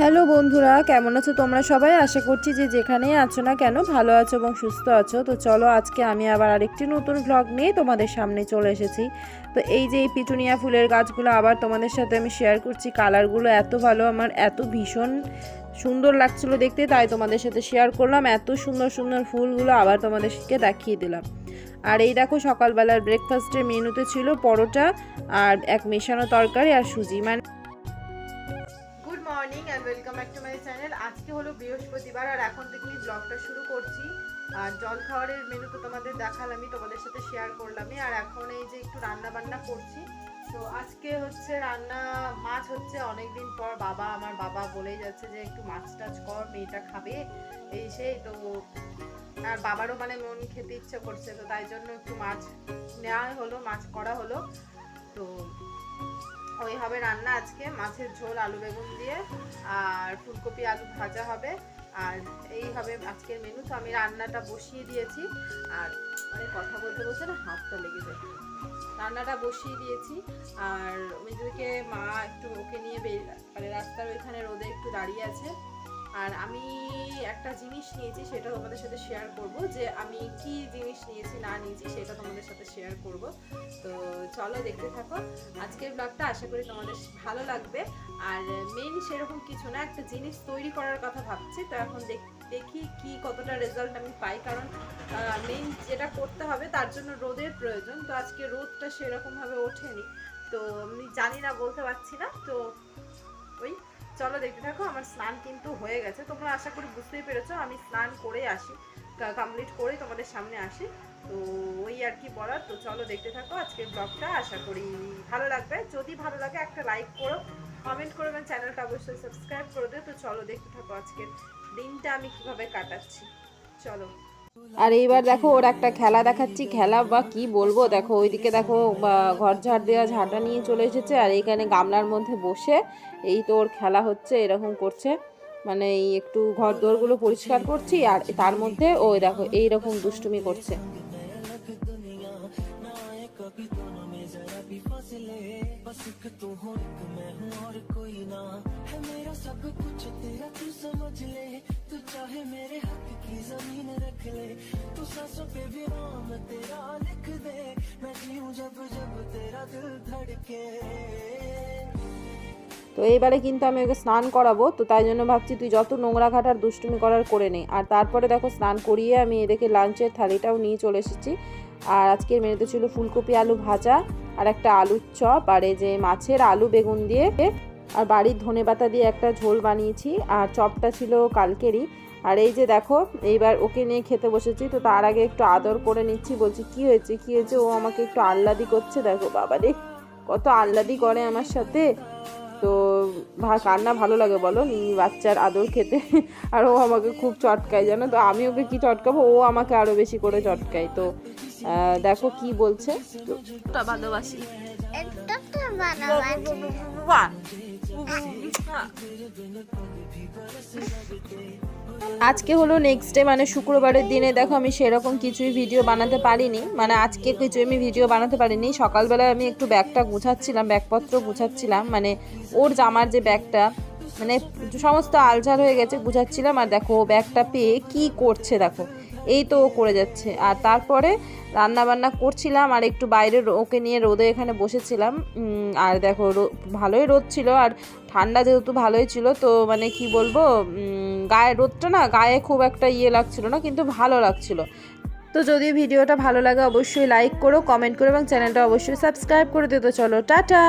Hello বন্ধুরা, কেমন আছো তোমরা সবাই? আশা করছি যে যেখানেই আছো না কেন ভালো আছো এবং সুস্থ আছো। তো চলো আজকে আমি আবার আরেকটি নতুন ভ্লগ নিয়ে তোমাদের সামনে চলে এসেছি। তো এই যে এই পিটুনিয়া ফুলের গাছগুলো আবার তোমাদের সাথে আমি শেয়ার করছি। কালারগুলো এত ভালো, আমার এত ভীষণ সুন্দর লাগছিল দেখতে, তাই তোমাদের সাথে শেয়ার করলাম। এত সুন্দর সুন্দর ফুলগুলো আবার তোমাদেরকে দেখিয়ে দিলাম। আর এই দেখো সকালবেলার ব্রেকফাস্টের মেনুতে ছিল পরোটা আর এক মেশানো তরকারি আর সুজি। মানে morning and welcome back to my channel আজকে হলো বৃহস্পতিবার আর এখন থেকে ব্লগটা শুরু করছি। আর জল খাওয়ারের মেনু তো তোমাদের দেখালামই, তোমাদের সাথে শেয়ার করলামই। আর এখন এই যে একটু রান্না বান্না করছি। তো আজকে হচ্ছে রান্না মাছ হচ্ছে অনেকদিন পর বাবা, আমার বাবা বলেই যাচ্ছে যে একটু মাছ টাছ কর, মেয়েটা খাবে এই সেই তো আর বাবারও মানে মন খেতে ইচ্ছে করছে, তো তাই জন্য একটু মাছ নেওয়া হলো, মাছ করা হলো। ওই হবে রান্না আজকে, মাছের ঝোল, আলু বেগুন দিয়ে আর ফুলকপি আলু ভাজা হবে। আর এই হবে আজকের মেনু তো আমি রান্নাটা বসিয়ে দিয়েছি। আর মানে কথা বলতে বলতে না হাতটা লেগে যায়। রান্নাটা বসিয়ে দিয়েছি। আর ওইদিকে মা একটু ওকে নিয়ে মানে রাস্তার ওইখানে রোদে একটু দাঁড়িয়ে আছে। আর আমি একটা জিনিস নিয়েছি, সেটা তোমাদের সাথে শেয়ার করব যে আমি কি জিনিস নিয়েছি, না নিয়েছি, সেটা তোমাদের সাথে শেয়ার করব। তো চলো দেখতে থাকো। আজকের ব্লগটা আশা করি তোমাদের ভালো লাগবে। আর মেন সেরকম কিছু না, একটা জিনিস তৈরি করার কথা ভাবছি। তো এখন দেখ- কি কতটা রেজাল্ট আমি পাই। কারণ মেন যেটা করতে হবে, তার জন্য রোদের প্রয়োজন। তো আজকে রোদটা সেরকমভাবে ওঠেনি। তো আমি জানি না, বলতে পারছি না। তো ওই চলো দেখতে থাকো, আমার স্নান কিন্তু হয়ে গেছে। তোমরা আশা করি বুঝতেই পেরেছ, আমি স্নান করে আসি কমপ্লিট করে তোমাদের সামনে আসি। তো ওই আর কি বলার, তো চলো দেখতে থাকো আজকের ব্লগটা, আশা করি ভালো লাগবে। যদি ভালো লাগে একটা লাইক করো কমেন্ট করো এবং চ্যানেলটা অবশ্যই সাবস্ক্রাইব করে দিও। তো চলো দেখতে থাকো আজকের দিনটা আমি কীভাবে কাটাচ্ছি। চলো। আর এইবার দেখো ওর একটা খেলা দেখাচ্ছি। খেলা বা কি বলব? দেখো ওইদিকে দেখো ঘর ঝাড় দেওয়া ঝাঁটা নিয়ে চলে এসেছে আর এইখানে গামলার মধ্যে বসে এই তো ওর খেলা হচ্ছে, এরকম করছে। মানে এই একটু ঘর দোরগুলো পরিষ্কার করছি আর তার মধ্যে ওই দেখো এইরকম দুষ্টুমি করছে। তো এইবারে কিন্তু আমি ওকে স্নান করাবো। তো তাই জন্য ভাবছি তুই যত নোংরা ঘাটার দুষ্টুমি করার করে নে। আর তারপরে দেখো স্নান করিয়ে আমি এদেরকে লাঞ্চের থালিটাও নিয়ে চলে এসেছি। আর আজকের মেনুতে ছিল ফুলকপি আলু ভাজা আর একটা আলুর চপ। আর এই যে মাছের আলু বেগুন দিয়ে আর বাড়ির ধনে পাতা দিয়ে একটা ঝোল বানিয়েছি আর চপটা ছিল কালকেরই। আর এই যে দেখো এইবার ওকে নিয়ে খেতে বসেছি তো তার আগে একটু আদর করে নিচ্ছি বলছি কি হয়েছে কি হয়েছে? ও আমাকে একটু আহ্লাদি করছে দেখো বাবা রে কত আহ্লাদি করে আমার সাথে। তো ভা- কার না ভালো লাগে বলো নি বাচ্চার আদর খেতে। আর ও আমাকে খুব চটকায় জানো তো? আমি ওকে কি চটকাবো? ও আমাকে আরও বেশি করে চটকায়। তো দেখো কি বলছে। তো ভালোবাসি। আজকে হলো নেক্সট ডে মানে শুক্রবারের দিনে, দেখো আমি সেরকম কিছুই ভিডিও বানাতে পারিনি। মানে আজকে কিছু আমি ভিডিও বানাতে পারিনি। সকালবেলায় আমি একটু ব্যাগটা গুছাচ্ছিলাম, ব্যাগপত্র গুছাচ্ছিলাম। মানে ওর জামার যে ব্যাগটা মানে সমস্ত আলঝাল হয়ে গেছে, গুছাচ্ছিলাম। আর দেখো, ব্যাগটা পেয়ে কি করছে, দেখো। এই তো ও করে যাচ্ছে। আর তারপরে রান্না বান্না করছিলাম আর একটু বাইরে ওকে নিয়ে রোদে এখানে বসেছিলাম। আর দেখো ভালোই রোদ ছিল আর ঠান্ডা যেহেতু ভালোই ছিল, তো মানে কি বলব গায়ে রোদটা না গায়ে খুব একটা ইয়ে লাগছিল না, কিন্তু ভালো লাগছিল। তো যদি ভিডিওটা ভালো লাগে অবশ্যই লাইক করো কমেন্ট করো এবং চ্যানেলটা অবশ্যই সাবস্ক্রাইব করে দিও। তো চলো, টাটা!